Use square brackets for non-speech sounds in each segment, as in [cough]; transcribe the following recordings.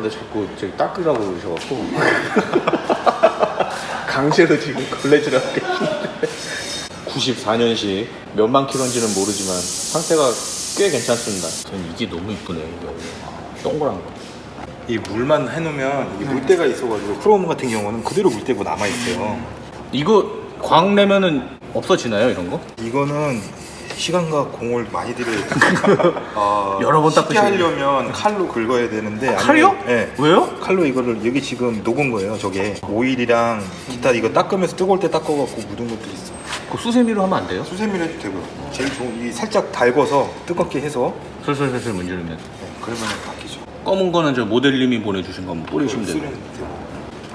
그러는데 자꾸 저기 닦으라고 그러셔갖고. [laughs] 강제로 지금 걸레질하고 계시는데 94년식. 몇만 킬로인지는 모르지만 상태가 꽤 괜찮습니다. 저는 이게 너무 이쁘네요 이거 아, 동그란 거. 이 물만 해놓으면 이게 물때가 있어가지고 크롬 같은 경우는 그대로 물때고 남아 있어요. 이거 광 내면은 없어지나요 이런 거? 이거는 시간과 공을 많이 들여야 [laughs] 어, 여러 번 쉽게 닦으시네. 하려면 칼로 긁어야 되는데 아니면- 칼이요? 네. 왜요? 칼로 이거를 여기 지금 녹은 거예요. 저게 오일이랑 기타 이거 닦으면서 뜨거울 때 닦아갖고 묻은 것도 있어. 그 수세미로 하면 안 돼요? 수세미로 해도 되고요. 제일 좋은 이 살짝 달궈서 뜨겁게 해서 슬슬슬슬 문지르면 네, 그러면 바뀌죠. 검은 거는 저 모델님이 보내주신 거 한번 뿌리시면 돼요 쓰면 되고.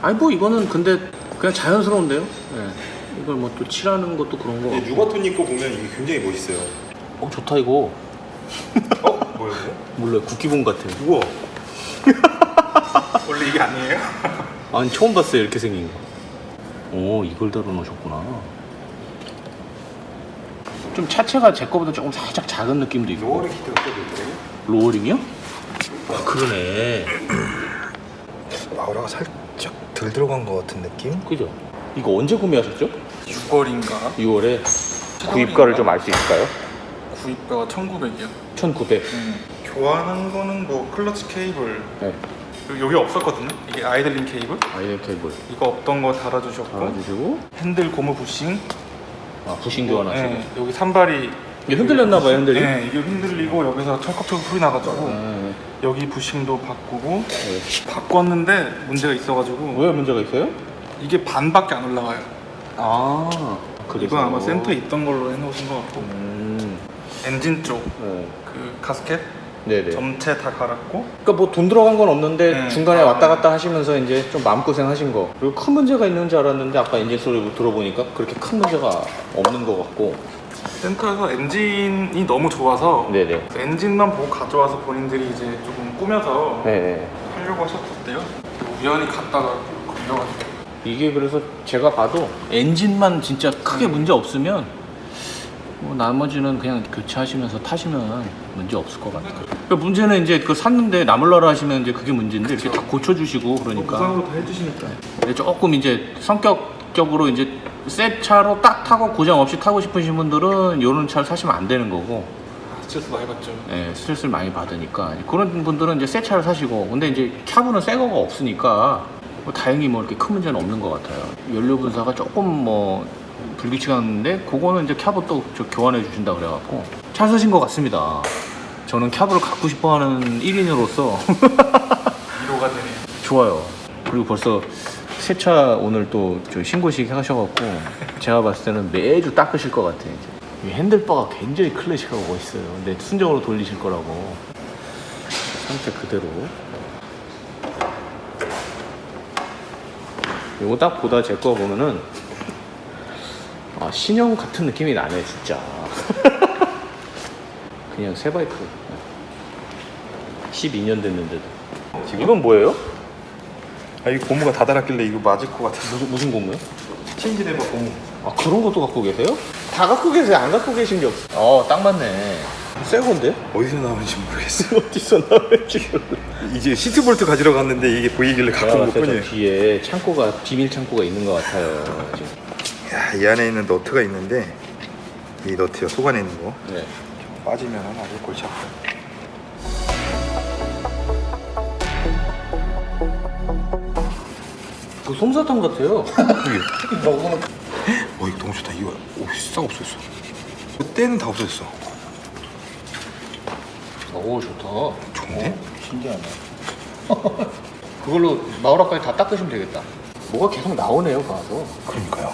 아니 뭐 이거는 근데 그냥 자연스러운데요? 네. 이걸 뭐 또 칠하는 것도 그런 거. 근데 유가토님 거 보면 이게 굉장히 멋있어요. 어 좋다 이거. 어? 뭐예요? 몰라 국기봉 같아. 우와. [laughs] 원래 이게 아니에요? 아니 처음 봤어요 이렇게 생긴 거. 오 이걸 다뤄 놓으셨구나. 좀 차체가 제 거보다 조금 살짝 작은 느낌도 있고. 로어링 히트가 또 있더라고요. 로어링이요? 아 그러네. 마우라가 살짝 덜 들어간 것 같은 느낌? 그죠? 이거 언제 구매하셨죠? 6월인가? 6월에 구입가를 좀 알 수 있을까요? 구입가가 1900이요. 1900. 교환한 거는 뭐 클러치 케이블 네. 그리고 여기 없었거든요. 이게 아이들링 케이블. 아이덴 케이블 이거 없던 거 달아주셨고 달아주시고 핸들 고무 부싱. 아 부신 교환하시고. 네, 여기 산발이 이게 흔들렸나 봐요 흔들리. 네, 이게 흔들리고 여기서 철컥철컥 소리 나가지고 아, 여기 부싱도 바꾸고 네. 바꿨는데 문제가 있어가지고 왜 문제가 있어요? 이게 반밖에 안 올라와요. 아 그래서 이건 아마 센터에 있던 걸로 해놓으신 것 같고 음, 엔진 쪽그 네. 가스켓 네네. 전체 다 갈았고 그러니까 뭐 돈 들어간 건 없는데 네. 중간에 아. 왔다 갔다 하시면서 이제 좀 마음고생 하신 거 그리고 큰 문제가 있는 줄 알았는데 아까 인제 소리 들어보니까 그렇게 큰 문제가 없는 것 같고 센터에서 엔진이 너무 좋아서 네네 엔진만 보고 가져와서 본인들이 이제 조금 꾸며서 네네 하려고 하셨었대요. 우연히 갔다가 걸려가지고 이게 그래서 제가 봐도 엔진만 진짜 크게 문제 없으면 뭐 나머지는 그냥 교체하시면서 타시면 문제 없을 것 같아요. 그러니까 문제는 이제 그 샀는데 나물라라 하시면 이제 그게 문제인데 이렇게 다 고쳐주시고 그러니까. 무상으로 다 해주시니까. 근데 조금 이제 성격적으로 이제 새 차로 딱 타고 고장 없이 타고 싶으신 분들은 이런 차를 사시면 안 되는 거고. 스트레스 많이 받죠. 예, 스트레스를 많이 받으니까. 그런 분들은 이제 새 차를 사시고. 근데 이제 캬브는 새 거가 없으니까 뭐 다행히 뭐 이렇게 큰 문제는 없는 것 같아요 연료 분사가 조금 뭐 불규칙한데 그거는 이제 캬브 또저 교환해 주신다 그래갖고 잘 사신 것 같습니다 저는 캬브를 갖고 싶어하는 1인으로서 [laughs] 위로가 되네요. 좋아요. 그리고 벌써 세차 오늘 또저 신고식 하셔갖고 제가 봤을 때는 매주 닦으실 것 같아요. 이제. 이 핸들바가 굉장히 클래식하고 멋있어요. 근데 순정으로 돌리실 거라고 상태 그대로. 이거 딱 보다 제 거 보면은 아, 신형 같은 느낌이 나네 진짜. [laughs] 그냥 새 바이크. 12년 됐는데도. 이건 뭐예요? 아, 이 고무가 다 달았길래 이거 맞을 것 같아서. 무슨, 무슨 고무요? 레버 고무. 아 그런 것도 갖고 계세요? 다 갖고 계세요? 안 갖고 계신 게 없어. 어, 딱 맞네. 새 건데? 어디서 나오는지 모르겠어요. [laughs] 어디서 나올지 이제 시트볼트 가지러 갔는데 이게 보이길래 갖고 제가 온 것뿐이에요. 뒤에 창고가 비밀 창고가 있는 것 같아요. 지금. 야, 이 안에 있는 너트가 있는데 이 너트요 속 안에 있는 거 네. 빠지면 아주 골치 아파요. 그 솜사탕 같아요. [laughs] 먹으면 어 이거 너무 좋다. 이거 오 싹 없어졌어. 때는 다 없어졌어. 오 좋다. 좋은데? 어, 신기하네. [laughs] 그걸로 마우라까지 다 닦으시면 되겠다. 뭐가 계속 나오네요, 가서. 그러니까요.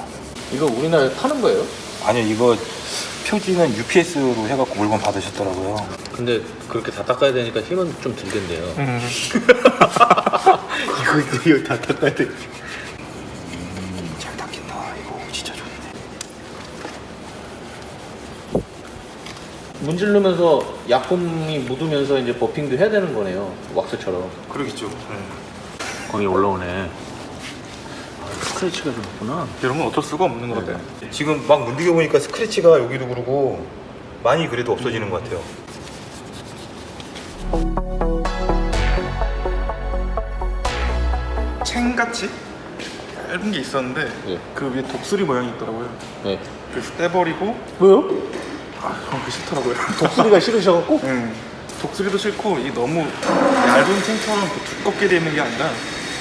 이거 우리나라에 파는 거예요? 아니요 이거 표지는 UPS로 해갖고 물건 받으셨더라고요. 근데 그렇게 다 닦아야 되니까 힘은 좀 들겠네요. [laughs] 이거 이거 다 닦아야 돼. 음, 잘 닦인다. 이거 진짜 좋네. 문지르면서 약품이 묻으면서 이제 버핑도 해야 되는 거네요. 왁스처럼. 그러겠죠. 거기 올라오네. 아, 스크래치가 좀 있구나. 이런 건 어쩔 수가 없는 것 같아요. 지금 막 문디겨 보니까 스크래치가 여기도 그러고 많이 그래도 없어지는 것 같아요. 핀같이 얇은 게 있었는데 네. 그 위에 독수리 모양이 있더라고요. 네. 그래서 떼버리고 왜요? 아, 저는 그 싫더라고요. [laughs] 독수리가 싫으셔갖고? 응. 독수리도 싫고 이게 너무 얇은 핀처럼 그 두껍게 돼 있는 게 아니라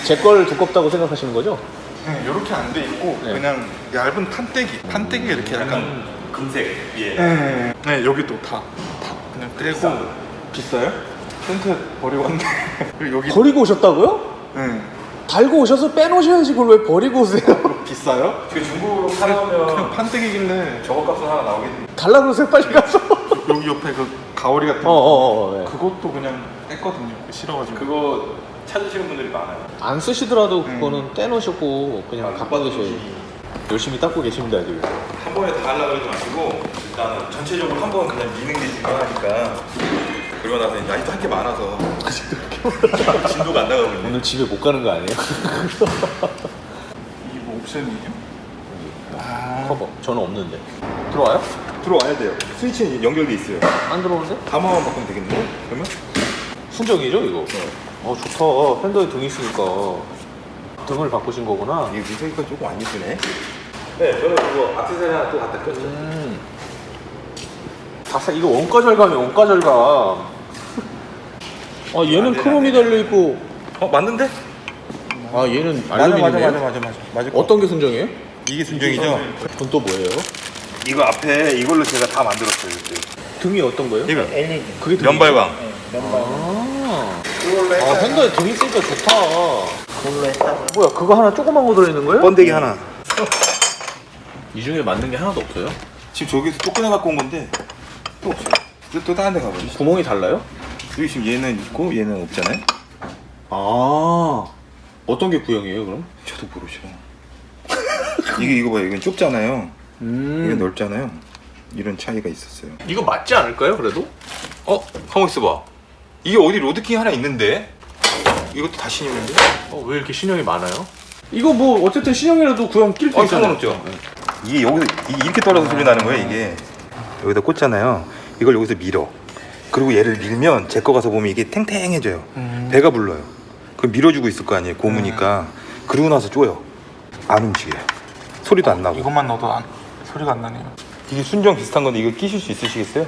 제 걸 두껍다고 생각하시는 거죠? 그냥 이렇게 안 돼 있고 네. 그냥 얇은 판때기 판때기가 이렇게 약간 금색 위에. 네, 네 여기도 다, 다 그냥 떼고 비싸요? 텐트 버리고 왔는데 [laughs] 그리고 여기 버리고 오셨다고요? 네. 달고 오셔서 빼놓으셔야지 그걸 왜 버리고 오세요? [laughs] 비싸요? 그 중국으로 그냥 팔아오면 판때기길래 저거 값은 하나 나오겠네. 달라 그러세요 빨리 가서 [laughs] 여기 옆에 그 가오리 같은 거 어어어 네. 그것도 그냥 뺐거든요 싫어가지고 그거 찾으시는 분들이 많아요. 안 쓰시더라도 그거는 떼놓으셨고 그냥 갖다 두셔야지 열심히 닦고 계십니다 지금 한 번에 다 하려고 하지 마시고 일단은 전체적으로 한 번 그냥 미는 게 중요하니까 그러고 나서 이제 아직도 할 게 많아서 진도가 안 나가고 있네. 오늘 집에 못 가는 거 아니에요? 이게 뭐 옵션이에요? 커버 저는 없는데 들어와요? 들어와야 돼요. 스위치는 연결돼 있어요. 안 들어오는데? 다마만 바꾸면 되겠네. 그러면? 순정이죠 이거? 어 좋다 팬더에 등 있으니까 등을 바꾸신 거구나 이게 무색이가 조금 안 예쁘네. 네, 저는 그거 악세사리 하나 또 갖다 꼈죠. 음. 다사 이거 원가 절감이 원가 절감 아 얘는 크롬이. 달려있고 어, 맞는데? 아 얘는 맞아, 맞아, 알루미늄이에요? 맞아, 맞아, 맞아. 맞을 거. 어떤 게 순정이에요? 이게 순정이죠? 그건 또 뭐예요? 이거 앞에 이걸로 제가 다 만들었어요. 그때. 등이 어떤 거예요? 이거 그게 등이 면발광. 아, 아 팬더에 등 있으니까 좋다 뭐야 그거 하나 조그만 거 들어있는 거예요? 번데기 하나. [laughs] 이 중에 맞는 게 하나도 없어요? 지금 저기서 또 꺼내 갖고 온 건데 또 없어요. 또, 또 다른 데 가버렸어. 구멍이 달라요? 여기 지금 얘는 있고 얘는 없잖아요. 아 어떤 게 구형이에요 그럼? 저도 모르죠. [laughs] 이게 이거 봐요. 이건 좁잖아요. 음 이건 넓잖아요. 이런 차이가 있었어요. 이거 맞지 않을까요 그래도? 어? 가만 있어봐. 이게 어디 로드킹 하나 있는데? 이것도 다 신형인데? 어, 왜 이렇게 신형이 많아요? 이거 뭐 어쨌든 신형이라도 구형 낄수 어, 있잖아요. 상관없죠. 이게 여기서 이- 이렇게 떨어서 소리 나는 거예요. 이게 여기다 꽂잖아요. 이걸 여기서 밀어. 그리고 얘를 밀면 제 거 가서 보면 이게 탱탱해져요. 배가 불러요. 그럼 밀어주고 있을 거 아니에요. 고무니까. 그러고 나서 쪼여. 안 움직여요. 소리도 안 나고. 이것만 넣어도 안, 소리가 안 나네요 이게 순정 비슷한 건데 이거 끼실 수 있으시겠어요?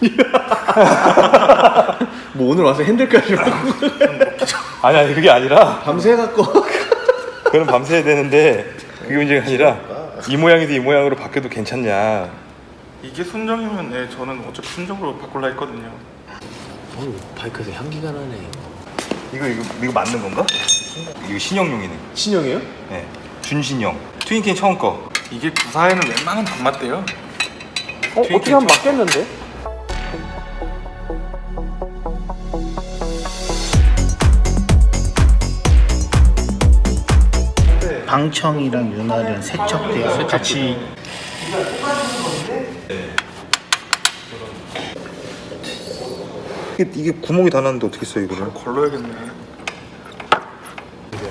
[laughs] 뭐 오늘 와서 핸들까지 [laughs] 아니 아니 그게 아니라 밤새 갖고 그건 밤새야 되는데 그게 문제가 아니라 이 모양에서 이 모양으로 바뀌어도 괜찮냐 이게 순정이면 네, 저는 어차피 순정으로 바꿀라 했거든요 어우, 바이크에서 향기가 나네. 이거 이거 이거 맞는 건가? 이거 신형용이네 신형이에요? 네 준신형 트윈킨 처음 거 이게 구사에는 웬만하면 안 맞대요 어, 어떻게 하면 맞겠는데? 방청이랑 윤활이랑 세척돼서 같이 이게, 이게 구멍이 다 났는데 어떻게 써 이거를 걸러야겠네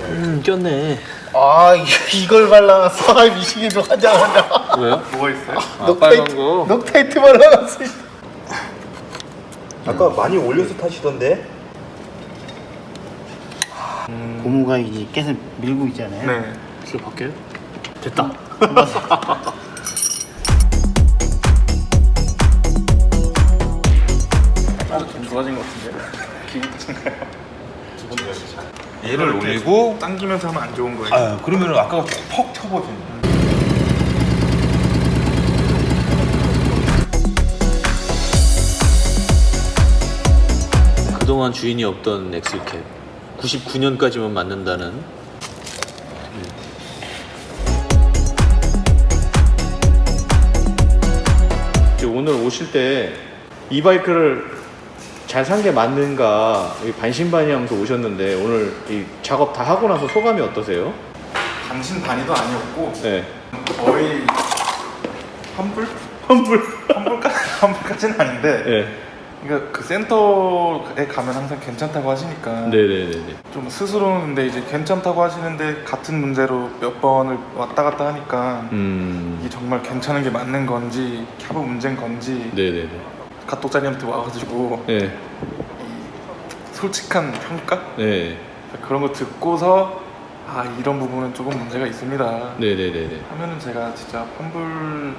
음, 꼈네. 아 이- 이걸 발라놨어 아, 미치기도 하자마자 왜요? 뭐가 있어요? 아, 빨간 거. 녹타이트 발라놨어 아까 많이 올려서 타시던데 고무가 이제 계속 밀고 있잖아요 네 이거 바뀌어요? 됐다. [laughs] 탓인가요? 얘를 올리고 당기면서 하면 안 좋은 거예요 아 그러면 아까가 퍽 튀어버리네 그동안 주인이 없던 엑셀캡. 99년까지만 맞는다는. 오늘 오실 때 이 바이크를 잘 산 게 맞는가 이 반신반의하면서 오셨는데 오늘 이 작업 다 하고 나서 소감이 어떠세요? 당신 단위도 아니었고 네. 거의 환불? 환불. 환불까지, [laughs] 환불까지는 아닌데 네. 그러니까 그 센터에 가면 항상 괜찮다고 하시니까 네네네네. 좀 스스로는 근데 이제 괜찮다고 하시는데 같은 문제로 몇 번을 왔다 갔다 하니까 음. 이게 정말 괜찮은 게 맞는 건지 캡브 문제인 건지 네네네. 가똑자리한테 와가지고 네. 이 솔직한 평가 네. 그런 거 듣고서 아 이런 부분은 조금 문제가 있습니다. 네네네네. 하면은 제가 진짜 환불을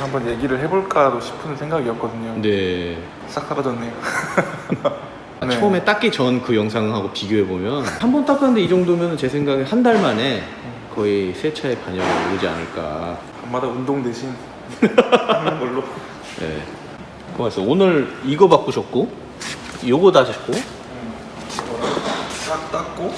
한번 얘기를 해볼까도 싶은 생각이었거든요. 네. 싹 사라졌네요. 아, [laughs] 네. 처음에 닦기 전 그 영상하고 비교해 보면 한 번 닦았는데 이 정도면 제 생각에 한 달 만에 거의 세차의 반영에 오르지 않을까. 밤마다 운동 대신 [laughs] 하는 걸로. 네. 고맙습니다. 오늘 이거 바꾸셨고, 요거 다셨고, 싹 닦고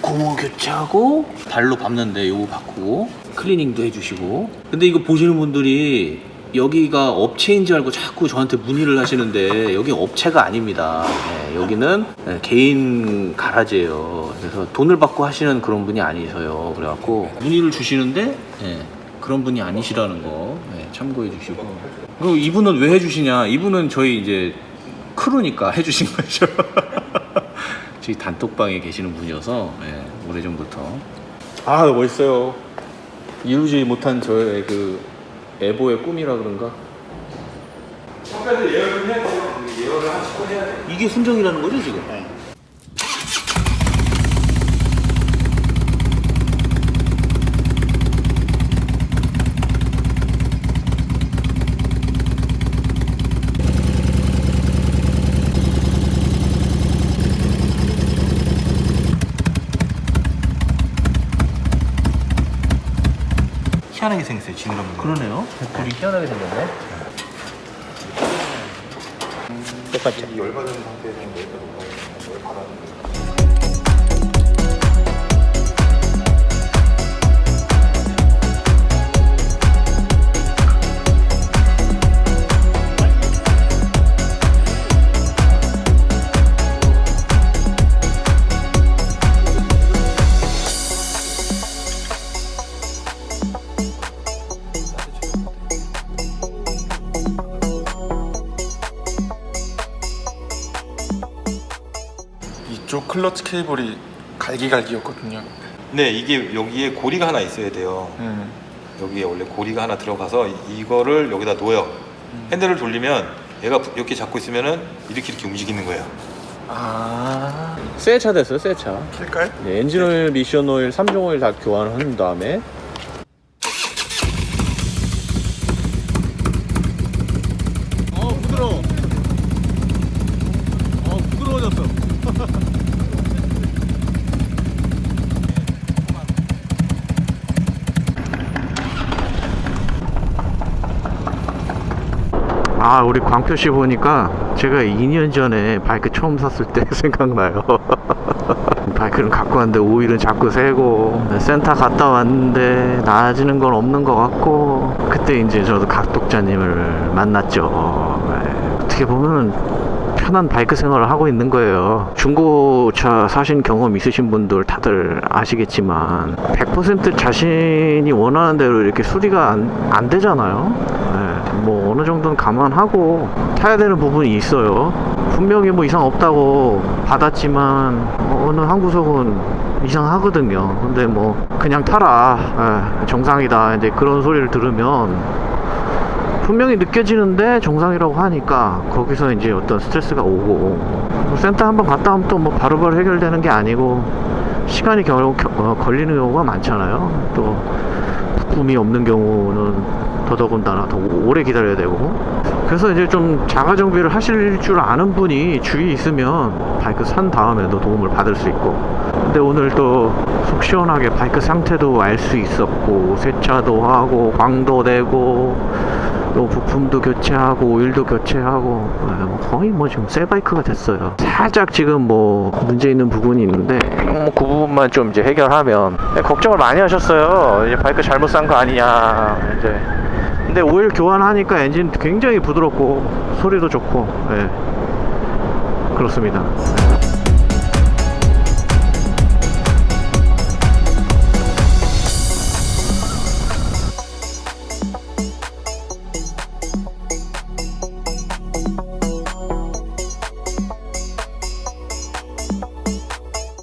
고무 교체하고, 발로 밟는데 요거 바꾸고, 클리닝도 해주시고. 근데 이거 보시는 분들이 여기가 업체인 줄 알고 자꾸 저한테 문의를 하시는데 여기 업체가 아닙니다. 네, 여기는 네, 개인 가라지예요. 그래서 돈을 받고 하시는 그런 분이 아니셔요. 그래갖고 문의를 주시는데 네, 그런 분이 아니시라는 거 네, 참고해 주시고. 그리고 이분은 왜 해주시냐? 이분은 저희 이제 크루니까 해주신 [laughs] 거죠. 저희 단톡방에 계시는 분이어서 네, 오래전부터. 아 멋있어요. 이루지 못한 저의 그 에보의 꿈이라 그런가? 이게 순정이라는 거죠 지금? 희한하게 생겼어요 지느러미 그러네요. 백불이 희한하게 생겼네. 똑같죠. 이 열받은 상태에서 여기까지 올라오는 걸 받았는데 클러치 케이블이 갈기갈기였거든요. 네 이게 여기에 고리가 하나 있어야 돼요 음. 여기에 원래 고리가 하나 들어가서 이- 이거를 여기다 놓아요 핸들을 돌리면 얘가 부- 이렇게 잡고 있으면은 이렇게 이렇게 움직이는 거예요 아 새 차 됐어요, 새 차. 킬까요? 네, 엔진 오일, 미션 오일, 3종 오일 다 교환한 다음에 어, 부드러워. 어, 부드러워졌어. 아, 우리 광표 씨 보니까 제가 2년 전에 바이크 처음 샀을 때 [laughs] 생각나요. 바이크는 갖고 왔는데 오일은 자꾸 새고 센터 갔다 왔는데 나아지는 건 없는 것 같고 그때 이제 저도 각독자님을 만났죠. 네. 어떻게 보면 편한 바이크 생활을 하고 있는 거예요. 중고차 사신 경험 있으신 분들 다들 아시겠지만 100% 자신이 원하는 대로 이렇게 수리가 안, 안 되잖아요. 네, 뭐 어느 정도는 감안하고 타야 되는 부분이 있어요. 분명히 뭐 이상 없다고 받았지만 어느 한 구석은 이상하거든요. 근데 뭐 그냥 타라 예, 정상이다 이제 그런 소리를 들으면 분명히 느껴지는데 정상이라고 하니까 거기서 이제 어떤 스트레스가 오고 뭐 센터 한번 갔다 오면 또 뭐 바로바로 해결되는 게 아니고 시간이 겨, 겨- 어, 걸리는 경우가 많잖아요. 또 부품이 없는 경우는 더더군다나 더 오래 기다려야 되고. 그래서 이제 좀 자가 정비를 하실 줄 아는 분이 주위에 있으면 바이크 산 다음에도 도움을 받을 수 있고. 근데 오늘 또 속 시원하게 바이크 상태도 알 수 있었고 세차도 하고 광도 내고 또 부품도 교체하고 오일도 교체하고 예, 뭐 거의 뭐 지금 새 바이크가 됐어요. 살짝 지금 뭐 문제 있는 부분이 있는데 뭐 그 부분만 좀 이제 해결하면 예, 걱정을 많이 하셨어요. 이제 바이크 잘못 산 거 아니냐 이제. 근데 오일 교환하니까 엔진 굉장히 부드럽고 소리도 좋고 예. 그렇습니다.